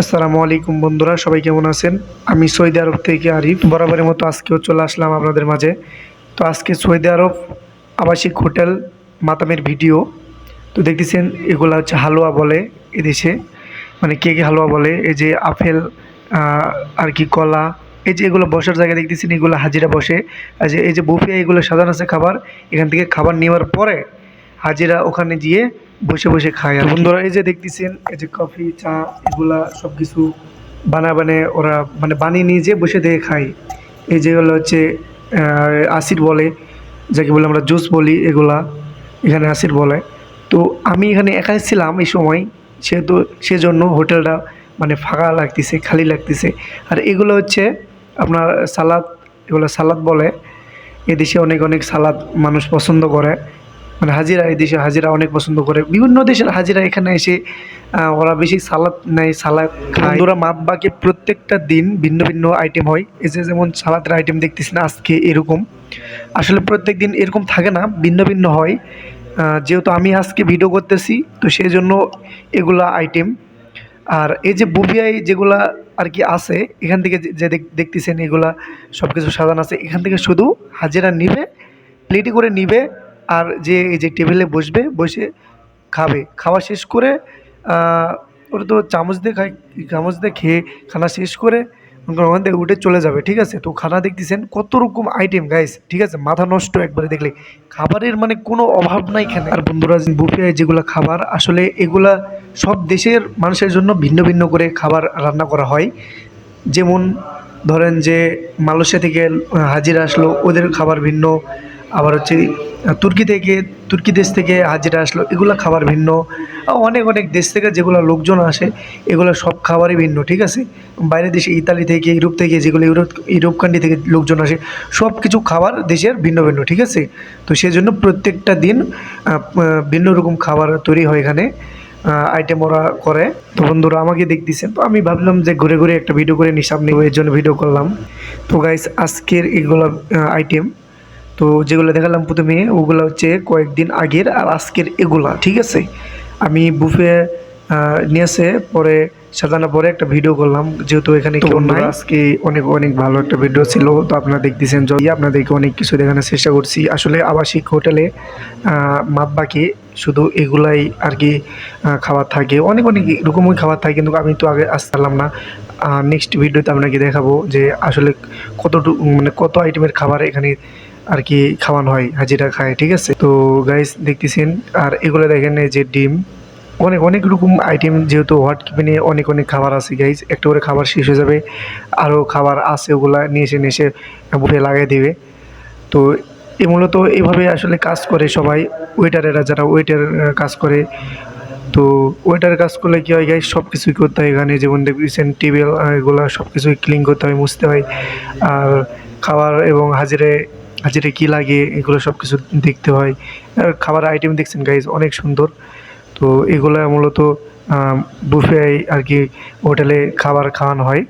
আসসালামু আলাইকুম বন্ধুরা, সবাই কেমন আছেন? আমি সৌদি আরব থেকে আরিফ। বরাবরের মতো আজকেও চলে আসলাম আপনাদের মাঝে। তো আজকে সৌদি আরব আবাসিক হোটেল মাতামের ভিডিও। তো দেখতেছেন, এগুলো হচ্ছে হালুয়া বলে এদেশে। মানে কে কে হালুয়া বলে? এই যে আপেল আর কি কলা। এই যে এগুলো বসার জায়গা দেখতেছেন, এগুলো হাজিরা বসে। আর যে, এই যে বুফে এগুলো সাজানো আছে খাবার, এখান থেকে খাবার নেওয়ার পরে হাজিরা ওখানে গিয়ে বসে বসে খায় আর বন্ধুরা এই যে দেখতেছেন এই যে কফি চা এগুলা সব কিছু বানা বানে ওরা মানে বানিয়ে নিয়ে যেয়ে বসে দিয়ে খায়। এই যেগুলো হচ্ছে আসির বলে যাকে বলে আমরা জুস বলি এগুলা এখানে আসির বলে। তো আমি এখানে একাই ছিলাম এই সময় সেহেতু সেজন্য হোটেলটা মানে ফাঁকা লাগতেছে খালি লাগতেছে। আর এগুলো হচ্ছে আপনার সালাদ এগুলো সালাদ বলে। এদেশে অনেক অনেক সালাদ মানুষ পছন্দ করে। মানে হাজিরা এই দেশে হাজিরা অনেক পছন্দ করে। বিভিন্ন দেশের হাজিরা এখানে এসে ওরা বেশি সালাদ নেয়, সালাদ খায়। বন্ধুরা মাপবাকে প্রত্যেকটা দিন ভিন্ন ভিন্ন আইটেম হয়। এই যে যেমন সালাদের আইটেম দেখতেছি না আজকে এরকম। আসলে প্রত্যেক দিন এরকম থাকে না, ভিন্ন ভিন্ন হয়। যেহেতু আমি আজকে ভিডিও করতেছি, তো সেই জন্য এগুলা আইটেম আর এই যে বুবিআই যেগুলা আর কি আছে, এখান থেকে যে দেখতেছেন এগুলা সব কিছু সাজানো আছে। এখান থেকে শুধু হাজিরা নিবে প্লেটে করে নিবে আর যে, এই যে টেবিলে বসবে, বসে খাবে। খাওয়া শেষ করে ওটা তো চামচ দিয়ে খায়, চামচ দিয়ে খেয়ে খানা শেষ করে ওখান থেকে উঠে চলে যাবে, ঠিক আছে? তো খানা দেখতেছেন কত রকম আইটেম গাইস ঠিক আছে? মাথা নষ্ট একবারে দেখলে। খাবারের মানে কোনো অভাব নাই এখানে। আর বন্ধুরা বুফে যেগুলো খাবার, আসলে এগুলা সব দেশের মানুষের জন্য ভিন্ন ভিন্ন করে খাবার রান্না করা হয়। যেমন ধরেন যে, মালয়েশিয়া থেকে হাজিরা আসলো, ওদের খাবার ভিন্ন। আবার হচ্ছে তুর্কি থেকে, তুর্কি দেশ থেকে হাজিরা আসলো, এগুলো খাবার ভিন্ন। অনেক অনেক দেশ থেকে যেগুলো লোকজন আসে, এগুলো সব খাবারই ভিন্ন, ঠিক আছে? বাইরের দেশে ইতালি থেকে, ইউরোপ থেকে যেগুলো ইউরোপ ইউরোপ কান্ট্রি থেকে লোকজন আসে সব কিছু খাবার দেশের ভিন্ন ভিন্ন, ঠিক আছে? তো সেই জন্য প্রত্যেকটা দিন ভিন্ন রকম খাবার তৈরি হয় এখানে আইটেম ওরা করে। তো বন্ধুরা, আমাকে দেখতেছেন, তো আমি ভাবলাম যে ঘুরে ঘুরে একটা ভিডিও করে নিই সামনে এর জন্য ভিডিও করলাম। তো গাইস আজকের এগুলো আইটেম তো যেগুলো দেখালাম প্রথমে ওগুলো হচ্ছে কয়েকদিন আগের আর আজকের এগুলা ঠিক আছে? আমি বুফে নিয়ে এসে পরে সাজানোর পরে একটা ভিডিও করলাম যেহেতু এখানে আজকে অনেক অনেক ভালো একটা ভিডিও ছিল তো আপনারা দেখতেছেন যদি আপনাদেরকে অনেক কিছু দেখানোর চেষ্টা করছি। আসলে আবাসিক হোটেলে মাপ বাকি শুধু এগুলাই আর কি খাবার থাকে। অনেক অনেক রকমই খাবার থাকে কিন্তু আমি তো আগে আসতে পারলাম না। নেক্সট ভিডিওতে আপনাকে দেখাবো যে আসলে কতটুকু মানে কত আইটেমের খাবার এখানে আর কি খাওয়ানো হয়, হাজিরা খায়, ঠিক আছে? তো গাইস দেখতেছেন, আর এগুলো দেখেন যে ডিম। অনেক অনেক রকম আইটেম যেহেতু হোয়াট কিপিনে অনেক অনেক খাবার আছে গাইজ একটা করে খাবার শেষ হয়ে যাবে আরও খাবার আছে, ওগুলা নিয়ে এসে নিয়ে এসে বুফে লাগিয়ে দেবে। তো এ মূলত এভাবে আসলে কাজ করে সবাই ওয়েটারেরা যারা ওয়েটার কাজ করে। তো ওয়েটার কাজ করলে কী হয় গাইজ সব কিছুই করতে হয় এখানে। যেমন দেখছেন টেবিল এগুলো সব কিছুই ক্লিন করতে হয়, মুছতে হয়। আর খাবার এবং হাজিরে হাজিরে কী লাগে, এগুলো সব কিছু দেখতে হয়। আর খাবার আইটেম দেখছেন গাইজ অনেক সুন্দর। তো এগুলো মূলত বুফে আর কি হোটেলে খাবার খাওয়ানো হয়।